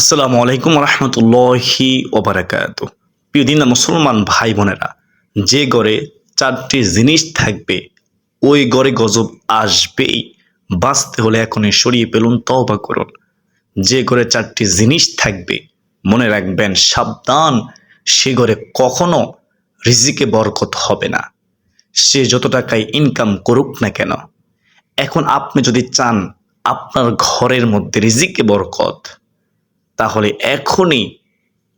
আসসালামু আলাইকুম রহমতুল্লাহি ওবরাকাত প্রিয় দিন মুসলমান ভাই বোনেরা, যে গড়ে চারটি জিনিস থাকবে, ওই গড়ে গজব আসবেই। বাঁচতে হলে এখনই সরিয়ে পেলুন তওবা করুন। যে ঘরে চারটি জিনিস থাকবে, মনে রাখবেন সাবধান, সে ঘরে কখনো রিজিকে বরকত হবে না। সে যত টাকায় ইনকাম করুক না কেন, এখন আপনি যদি চান আপনার ঘরের মধ্যে রিজিকে বরকত তাহলে এখনই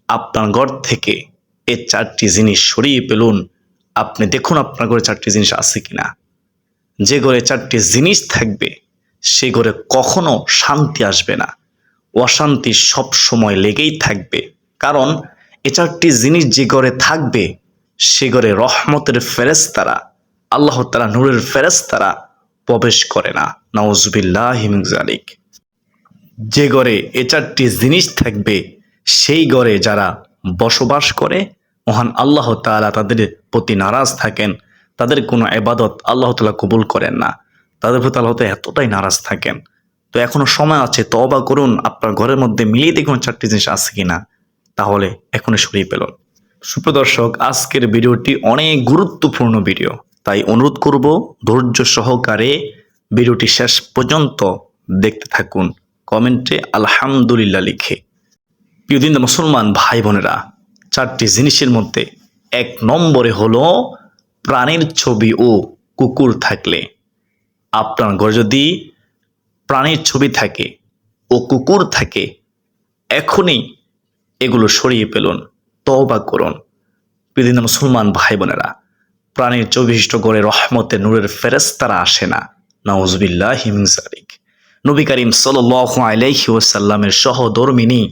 আপনার ঘর থেকে এই চারটি জিনিস সরিয়ে পেলুন আপনি দেখুন আপনার ঘরে চারটি জিনিস আছে কিনা। যে ঘরে চারটি জিনিস থাকবে, সে ঘরে কখনো শান্তি আসবে না। অশান্তি সব সময় লেগেই থাকবে। কারণ এ চারটি জিনিস যে ঘরে থাকবে, সে ঘরে রহমতের ফেরেস্তারা আল্লাহ তালা নূরের ফেরেস্তারা প্রবেশ করে না। নওয়াজবিল্লাহ হিমজালিক যে ঘরে এ চারটি জিনিস থাকবে, সেই ঘরে যারা বসবাস করে, মহান আল্লাহ তালা তাদের প্রতি নারাজ থাকেন। তাদের কোনো এবাদত আল্লাহ তাআলা কবুল করেন না। তাদের প্রতি আল্লাহ এতটাই নারাজ থাকেন। তো এখনও সময় আছে তবা করুন, আপনার ঘরের মধ্যে মিলিয়ে দেখুন চারটি জিনিস আছে কিনা। তাহলে এখনই সরিয়ে পেল সুপ্রদর্শক, আজকের ভিডিওটি অনেক গুরুত্বপূর্ণ ভিডিও। তাই অনুরোধ করব, ধৈর্য সহকারে ভিডিওটি শেষ পর্যন্ত দেখতে থাকুন। কমেন্টে আলহামদুলিল্লাহ লিখে। প্রিয়দিন মুসলমান ভাই বোনেরা, চারটি জিনিসের মধ্যে এক নম্বরে হলো প্রাণীর ছবি ও কুকুর থাকলে। আপনার ঘরে যদি প্রাণীর ছবি থাকে ও কুকুর থাকে, এখনই এগুলো সরিয়ে পেলুন তওবা করুন। প্রিয়দিন মুসলমান ভাই বোনেরা, প্রাণীর চবিষ্ট করে রহমতে নূরের ফেরেস্তারা আসে না। নওয়াজবিল্লাহ হিমজারিক নবী করিম সাল আলাইহি ওসাল্লামের সহধর্মিনী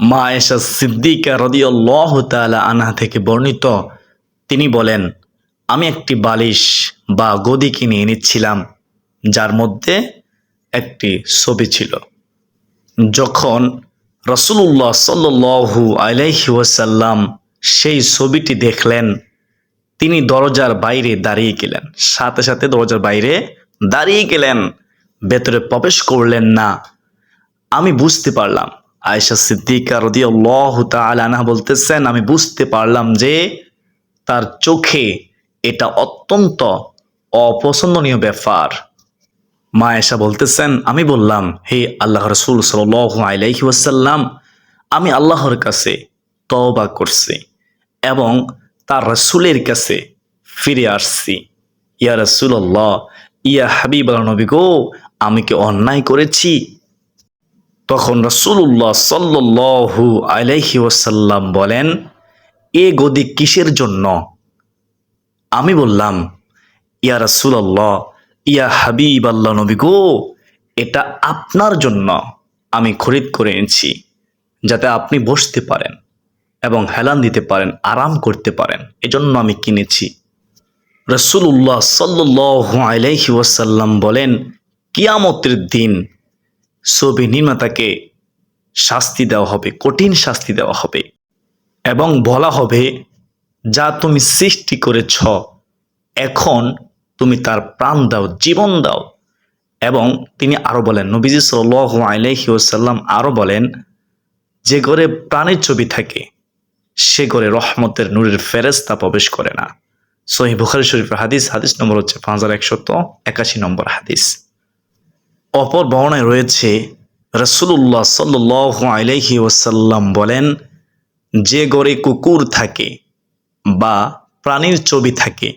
মা এসা সিদ্দিকা রদিয়াল্লাহ তালা আনহা থেকে বর্ণিত। তিনি বলেন, আমি একটি বালিশ বা গদি কিনে এনেছিলাম, যার মধ্যে একটি ছবি ছিল। যখন রসুল্লাহ সাল্লু আলাইহি ওয়াসাল্লাম সেই ছবিটি দেখলেন, তিনি দরজার বাইরে দাঁড়িয়ে গেলেন। সাথে সাথে দরজার বাইরে দাঁড়িয়ে গেলেন। ভেতরে প্রবেশ করলেন না। আমি বুঝতে পারলাম। আয়সা সিদ্দিকা রদি আল্লাহ আনা বলতেছেন, আমি বুঝতে পারলাম যে তার চোখে এটা অত্যন্ত অপছন্দনীয় ব্যাপার। মা এসা বলতেছেন, আমি বললাম, হে আল্লাহ রসুল সাল আলাইহি ওয়াসাল্লাম, আমি আল্লাহর কাছে তওবা করছি এবং তার রসুলের কাছে ফিরে আসছি। ইয়া রসুল্লাহ ইয়া হাবিব নবী গো আমি কি অন্যায় করেছি? তখন রসুল্লাহ সাল্লু আলাইহি ওয়াসাল্লাম বলেন, এ গদি কিসের জন্য? আমি বললাম, ইয়া রসুল্লাহ ইয়া হাবিব আল্লাহ নবী গো, এটা আপনার জন্য আমি খরিদ করে এনেছি, যাতে আপনি বসতে পারেন এবং হেলান দিতে পারেন, আরাম করতে পারেন। এজন্য আমি কিনেছি। রসুল্লাহ সাল্লু আলাইহি ওয়াসাল্লাম বলেন কিয়ামতের দিন ছবি নির্মাতাকে শাস্তি দেওয়া হবে, কঠিন শাস্তি দেওয়া হবে এবং বলা হবে, যা তুমি সৃষ্টি করেছ, এখন তুমি তার প্রাণ দাও, জীবন দাও। এবং তিনি আরও বলেন, নবীজি সাল আলাইহি ওসাল্লাম আরও বলেন, যে ঘরে প্রাণের ছবি থাকে, সে ঘরে রহমতের নূরের ফেরেস্তা প্রবেশ করে না। সহি বুখারি শরীফের হাদিস হাদিস নম্বর হচ্ছে পাঁচ হাজার একশত একাশি নম্বর হাদিস। অপর বর্ণায় রয়েছে রসুল্লাহ সাল্লাহ আলাইহি ওসাল্লাম বলেন, যে গড়ে কুকুর থাকে বা প্রাণীর ছবি থাকে,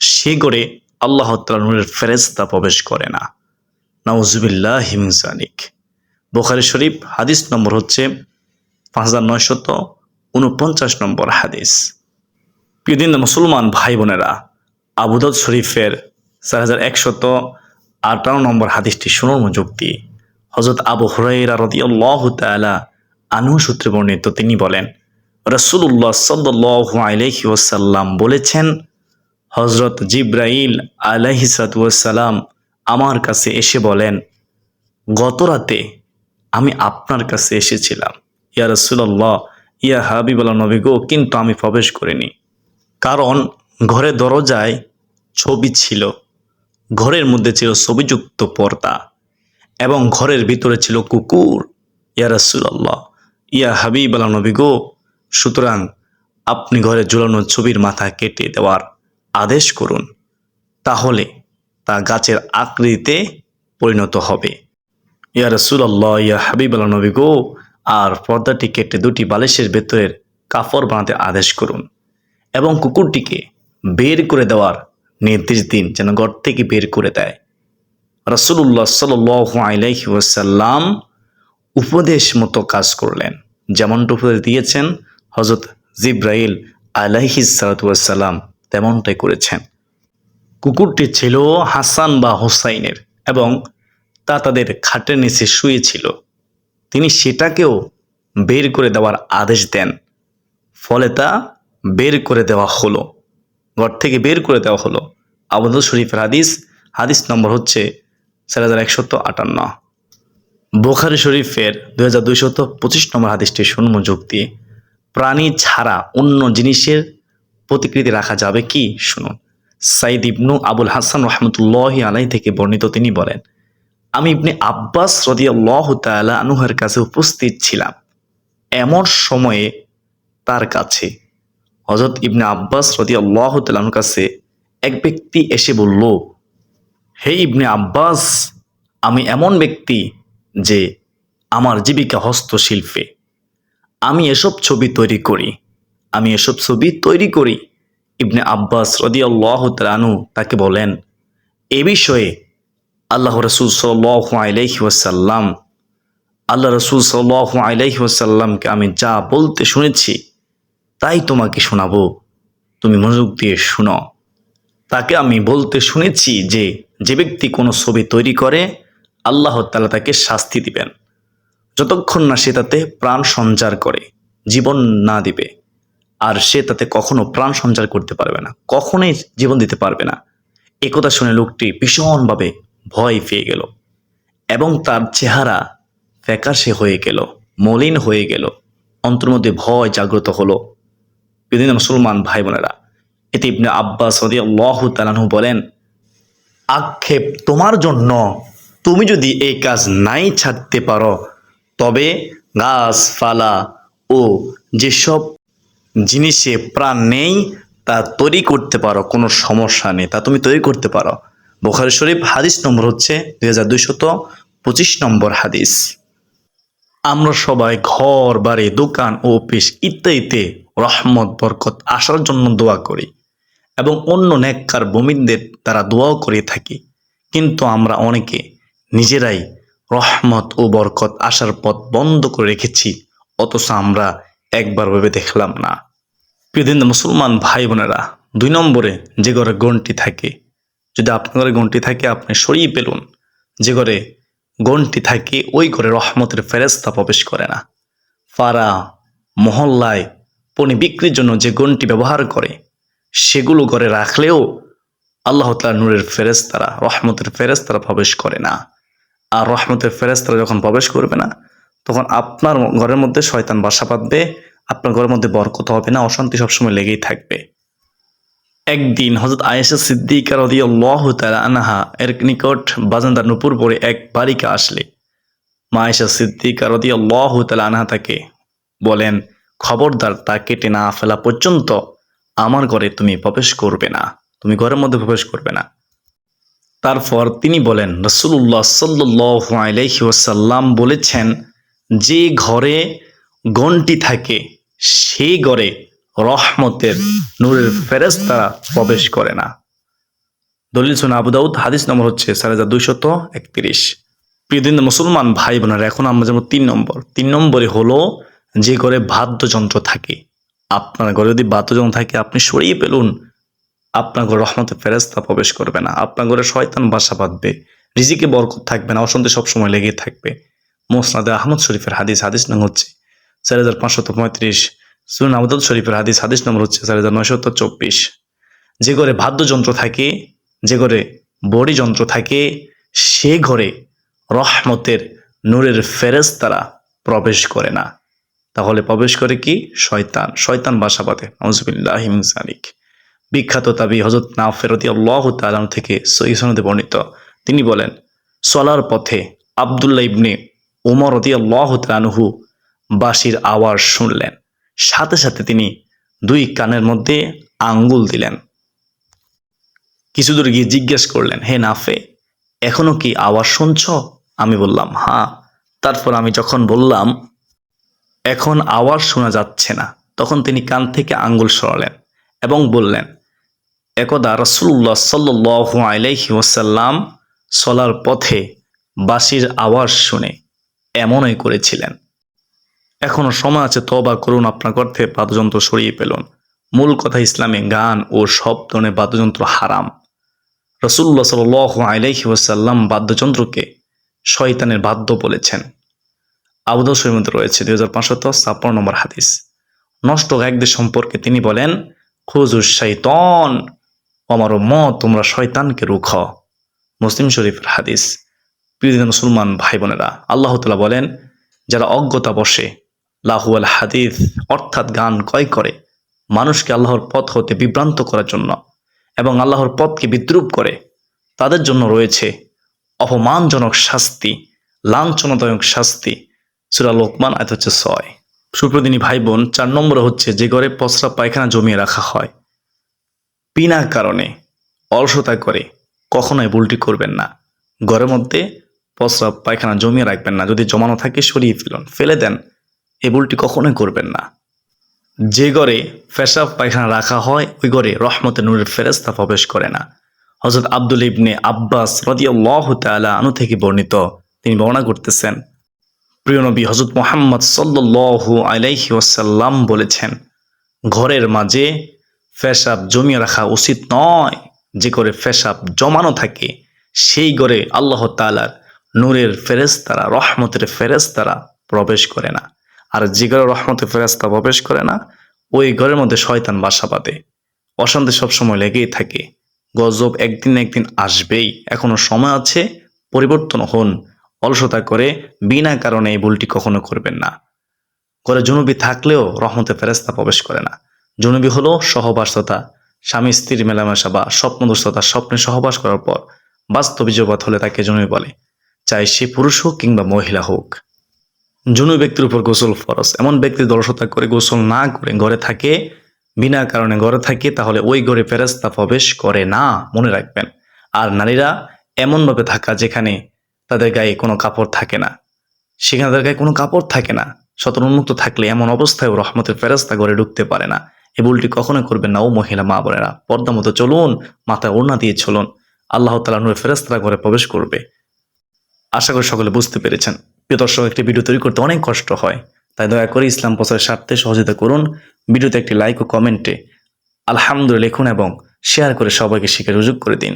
সে গড়ে আল্লাহ তালুরের ফেরেস্তা প্রবেশ করে না। নওজুবিল্লাহ হিমজানিক বোখারি শরীফ, হাদিস নম্বর হচ্ছে পাঁচ হাজার নয়শত উনপঞ্চাশ নম্বর হাদিস। প্রিয়দিন মুসলমান ভাই বোনেরা আবুদত শরীফের চার হাজার একশত আটান্ন নম্বর হাদিসটি শুনুন যুক্তি হজরত আবু হরাইরা রদিয়াল্লাহ তালা আনু সূত্রে বর্ণিত, তিনি বলেন রসুল্লাহ সাল্লাহ আলহি ওসাল্লাম বলেছেন হজরত জিব্রাইল আলহিসাতুয়াসাল্লাম আমার কাছে এসে বলেন, গত রাতে আমি আপনার কাছে এসেছিলাম। ইয়া রসুল্লাহ ইয়া হাবিবুল্লাহ নবী গো, কিন্তু আমি প্রবেশ করিনি। কারণ ঘরে দরজায় ছবি ছিল। ঘরের মধ্যে ছিল ছবিযুক্ত পর্দা এবং ঘরের ভিতরে ছিল কুকুর। ইয়া রসুল্লাহ ইয়া হাবিব আলা নবী গো। সুতরাং আপনি ঘরে ঝুলানো ছবির মাথা কেটে দেওয়ার আদেশ করুন, তাহলে তা গাছের আকৃতিতে পরিণত হবে। ইয়া রসুল্লাহ ইয়া হাবিব আলা নবী গো, আর পর্দাটি কেটে দুটি বালিশের ভেতরের কাপড় বানাতে আদেশ করুন এবং কুকুরটিকে বের করে দেওয়ার নির্দেশ দিন যেন ঘর থেকে বের করে দেয়। রসুল্লাহ সাল আলাইহি ওয়াসাল্লাম উপদেশ মতো কাজ করলেন। যেমনটা উপদেশ দিয়েছেন হজরত জিব্রাইল আলাইহি সালাতাম তেমনটাই করেছেন। কুকুরটি ছিল হাসান বা হোসাইনের এবং তা তাদের খাটের নিচে শুয়েছিল। তিনি সেটাকেও বের করে দেওয়ার আদেশ দেন। ফলে তা বের করে দেওয়া হলো। ঘর থেকে বের করে দেওয়া হলো। আবুদ শরীফের হাদিস হাদিস নম্বর হচ্ছে চার হাজার একশত আটান্ন। বোখারি শরীফের দুই হাজার দুইশত পঁচিশ নম্বর হাদিসটি শুনম যোগ দিয়ে। প্রাণী ছাড়া অন্য জিনিসের প্রতিকৃতি রাখা যাবে কি? শুনুন। সাইদ ইবনু আবুল হাসান রহমতুল্লাহ আলাই থেকে বর্ণিত তিনি বলেন, আমি ইবনে আব্বাস রদিয়াল্লাহ তালা আনুহের কাছে উপস্থিত ছিলাম। এমন সময়ে তার কাছে হজরত ইবনে আব্বাস রদিয়াল্লাহ তালানুর কাছে এক ব্যক্তি এসে বলল, হে ইবনে আব্বাস, আমি এমন ব্যক্তি যে আমার জীবিকা হস্তশিল্পে। আমি এসব ছবি তৈরি করি। আমি এসব ছবি তৈরি করি। ইবনে আব্বাস রদিয়াল্লাহ তালানু তাকে বলেন, এ বিষয়ে আল্লাহ রসুল সাল্লাহ আল্লাহ রসুল সাল্লাহ ওয়াসাল্লামকে আমি যা বলতে শুনেছি তাই তোমাকে শোনাবো। তুমি মনোযোগ দিয়ে শুনো। তাকে আমি বলতে শুনেছি যে যে ব্যক্তি কোনো ছবি তৈরি করে, আল্লাহ তালা তাকে শাস্তি দিবেন। যতক্ষণ না সে তাতে প্রাণ সঞ্চার করে, জীবন না দিবে। আর সে তাতে কখনো প্রাণ সঞ্চার করতে পারবে না, কখনোই জীবন দিতে পারবে না। একথা শুনে লোকটি ভীষণভাবে ভয় পেয়ে গেল এবং তার চেহারা ফ্যাকাশে হয়ে গেল, মলিন হয়ে গেল। অন্তর মধ্যে ভয় জাগ্রত হলো। বিভিন্ন মুসলমান ভাই বোনেরা এতে ইবনে আব্বাস আল্লাহ তালানহু বলেন, আক্ষেপ তোমার জন্য। তুমি যদি এই কাজ নাই ছাড়তে পারো, তবে গাছপালা ও যেসব জিনিসে প্রাণ নেই, তা তৈরি করতে পারো। কোনো সমস্যা নেই, তা তুমি তৈরি করতে পারো। বোখারি শরীফ হাদিস নম্বর হচ্ছে দুই হাজার দুইশত পঁচিশ নম্বর হাদিস। আমরা সবাই ঘর, বাড়ি, দোকান ও অফিস ইত্যাদিতে রহমত, বরকত আসার জন্য দোয়া করি এবং অন্য নেককার বমিনদের দ্বারা দোয়াও করে থাকি। কিন্তু আমরা অনেকে নিজেরাই রহমত ও বরকত আসার পথ বন্ধ করে রেখেছি, অথচ আমরা একবার ভেবে দেখলাম না। প্রিয়দিন মুসলমান ভাই বোনেরা, দুই নম্বরে যে ঘরে গন্টি থাকে, যদি আপনার ঘরে গন্টি থাকে, আপনি সরিয়ে পেলুন যে ঘরে গন্টি থাকে, ওই ঘরে রহমতের ফেরেস্তা প্রবেশ করে না। ফারা, মহল্লায় পণি বিক্রির জন্য যে গন্টি ব্যবহার করে, সেগুলো ঘরে রাখলেও আল্লাহ তালা নূরের ফেরেস্তারা রহমতের ফেরেস্তারা প্রবেশ করে না। আর রহমতের ফেরেস্তারা যখন প্রবেশ করবে না, তখন আপনার ঘরের মধ্যে শয়তান বাসা বাঁধবে, আপনার ঘরের মধ্যে বরকত হবে না, অশান্তি সবসময় লেগেই থাকবে। একদিন হজরত আয়েশা সিদ্দিকা আনাহা এর নিকট বাজান্দার নুপুর পরে এক বালিকা আসলে। মা আয়েশা সিদ্দিকা রদি আল্লাহ তালা আনাহা তাকে বলেন খবরদার তা কেটে না ফেলা পর্যন্ত আমার ঘরে তুমি প্রবেশ করবে না। তুমি ঘরের মধ্যে প্রবেশ করবে না। তারপর তিনি বলেন রসুল্লাহ ওয়াসাল্লাম বলেছেন, যে ঘরে গন্টি থাকে, সেই ঘরে রহমতের নূরের ফেরেস্তারা প্রবেশ করে না। দলিল সোনা আবুদাউদ হাদিস নম্বর হচ্ছে সাড়ে হাজার দুইশত একত্রিশ। প্রিয়দিন মুসলমান ভাই বোনেরা এখন আমরা যেমন তিন নম্বর। তিন নম্বরে হলো যে ঘরে বাদ্যযন্ত্র থাকে। আপনার ঘরে যদি বাদ্যযন্ত্র থাকে, আপনি সরিয়ে পেলুন আপনার ঘরে রহমতের ফেরেস্তা প্রবেশ করবে না। আপনার ঘরে শয়তান বাসা বাঁধবে। রিজিকে বরকত থাকবে না। অশান্তি সবসময় লেগে থাকবে। মোসনাদে আহমদ শরীফের হাদিস হাদিস নং হচ্ছে চার হাজার পাঁচশত পঁয়ত্রিশ। সুন আবদুল শরীফের হাদিস হাদিস নম্বর হচ্ছে চার হাজার নয়শত চব্বিশ। যে ঘরে বাদ্যযন্ত্র থাকে, যে ঘরে বড়ি যন্ত্র থাকে, সে ঘরে রহমতের নূরের ফেরেস্তারা প্রবেশ করে না। তাহলে প্রবেশ করে কি? শয়তান। শয়তান বাসা বাঁধে। নজবিল্লাহ জালিক বিখ্যাত তাবি হজরত না ফেরতি আল্লাহ তালাম থেকে সহি সনদে বর্ণিত। তিনি বলেন চলার পথে আবদুল্লাহ ইবনে উমর রদি আল্লাহ তালানহু বাঁশির আওয়াজ শুনলেন। সাথে সাথে তিনি দুই কানের মধ্যে আঙ্গুল দিলেন। কিছু দূর গিয়ে জিজ্ঞেস করলেন, হে নাফে, এখনও কি আওয়াজ শুনছ? আমি বললাম হ্যাঁ। তারপর আমি যখন বললাম এখন আওয়াজ শোনা যাচ্ছে না। তখন তিনি কান থেকে আঙ্গুল সরালেন এবং বললেন, একদা রসুল্লাহ সাল্লাহ আলাইহি ওসাল্লাম চলার পথে বাঁশির আওয়াজ শুনে এমনই করেছিলেন। এখনও সময় আছে তবা করুন, আপনার অর্থে বাদ্যযন্ত্র সরিয়ে পেলুন মূল কথা ইসলামে গান ও সব ধরনের বাদ্যযন্ত্র হারাম। রসুল্লাহ সাল আলাইহি ওসাল্লাম বাদ্যযন্ত্রকে শয়তানের বাদ্য বলেছেন। আবুদাউ মধ্যে রয়েছে, দুই হাজার পাঁচশত ছাপ্পান্ন নম্বর হাদিস। নষ্ট গায়কদের সম্পর্কে তিনি বলেন খুজু শৈতন আমার ম তোমরা শয়তানকে রুখ। মুসলিম শরীফের হাদিস। প্রিয় মুসলমান ভাই বোনেরা আল্লাহ তালা বলেন, যারা অজ্ঞতা বসে, লাহুয়াল হাদিস অর্থাৎ গান কয় করে, মানুষকে আল্লাহর পথ হতে বিভ্রান্ত করার জন্য এবং আল্লাহর পথকে বিদ্রুপ করে, তাদের জন্য রয়েছে অপমানজনক শাস্তি, লাঞ্ছনাদায়ক শাস্তি সুরা লোকমান, আয়ত হচ্ছে ছয়। সুপ্রদিনী ভাই বোন চার নম্বরে হচ্ছে যে ঘরে পসরা পায়খানা জমিয়ে রাখা হয়। বিনা কারণে, অলসতা করে কখনোই ভুলটি করবেন না। ঘরের মধ্যে প্রস্রাব পায়খানা জমিয়ে রাখবেন না। যদি জমানো থাকে, সরিয়ে ফেলুন, ফেলে দেন এই ভুলটি কখনোই করবেন না। যে ঘরে ফেসাব পায়খানা রাখা হয়, ওই ঘরে রহমতে নূরের ফেরেস্তা প্রবেশ করে না। হজরত আব্দুল ইবনে আব্বাস রদিয়াল্লাহ তালা আনু থেকে বর্ণিত তিনি বর্ণনা করতেছেন প্রিয় নবী হজরত মোহাম্মদ সাল্লু আলাইহি ওয়াসাল্লাম বলেছেন, ঘরের মাঝে ফেসাব জমিয়ে রাখা উচিত নয়। যে করে ফেসাব জমানো থাকে, সেই ঘরে আল্লাহ তালার নূরের ফেরেস্তারা রহমতের ফেরেস্তারা প্রবেশ করে না। আর যে ঘরে রহমতের ফেরেস্তা প্রবেশ করে না, ওই ঘরের মধ্যে শয়তান বাসা বাঁধে। অশান্তি সবসময় লেগেই থাকে। গজব একদিন একদিন আসবেই। এখনও সময় আছে, পরিবর্তন হন। অলসতা করে বিনা কারণে এই ভুলটি কখনো করবেন না। ঘরে জনুবি থাকলেও রহমতে ফেরেস্তা প্রবেশ করে না। জনুবি হলো সহবাসতা। স্বামী স্ত্রীর মেলামেশা বা স্বপ্নদোষতা স্বপ্নে সহবাস করার পর বাস্তব জগৎ হলে তাকে জনুবি বলে। চাই সে পুরুষ হোক কিংবা মহিলা হোক। জুনু ব্যক্তির উপর গোসল ফরস এমন ব্যক্তি দলসতা করে গোসল না করে ঘরে থাকে, বিনা কারণে ঘরে থাকে, তাহলে ওই ঘরে ফেরেস্তা প্রবেশ করে না, মনে রাখবেন। আর নারীরা এমনভাবে থাকা যেখানে তাদের গায়ে কোনো কাপড় থাকে না। সেখানে তাদের গায়ে কোনো কাপড় থাকে না। সতর উন্মুক্ত থাকলে এমন অবস্থায় রহমতের ফেরাস্তা ঘরে ঢুকতে পারে না। এ ভুলটি কখনোই করবেন না, ও মহিলা, মা বোনেরা। পর্দা মতো চলুন, মাথায় ওড়না দিয়ে চলুন। আল্লাহ তালা নূরে ফেরাস্তারা ঘরে প্রবেশ করবে। আশা করি সকলে বুঝতে পেরেছেন। প্রিয় দর্শক, একটি ভিডিও তৈরি করতে অনেক কষ্ট হয়। তাই দয়া করে ইসলাম প্রচারের স্বার্থে সহযোগিতা করুন। ভিডিওতে একটি লাইক ও কমেন্টে আলহামদুলিল্লাহ লিখুন এবং শেয়ার করে সবাইকে শিখে সুযোগ করে দিন।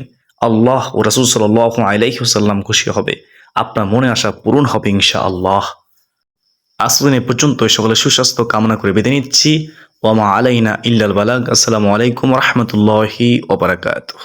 আল্লাহ ও রাসুল সাল্লাহ আলাইসাল্লাম খুশি হবে। আপনার মনে আসা পূরণ হবে ইনশা আল্লাহ আসদিন এ পর্যন্ত সকলে সুস্বাস্থ্য কামনা করে বেঁধে নিচ্ছি। ওয়ামা আলাইনা ইল্লাল বালাগ। আসসালামু আলাইকুম রহমতুল্লাহি ওবরাকাতুহ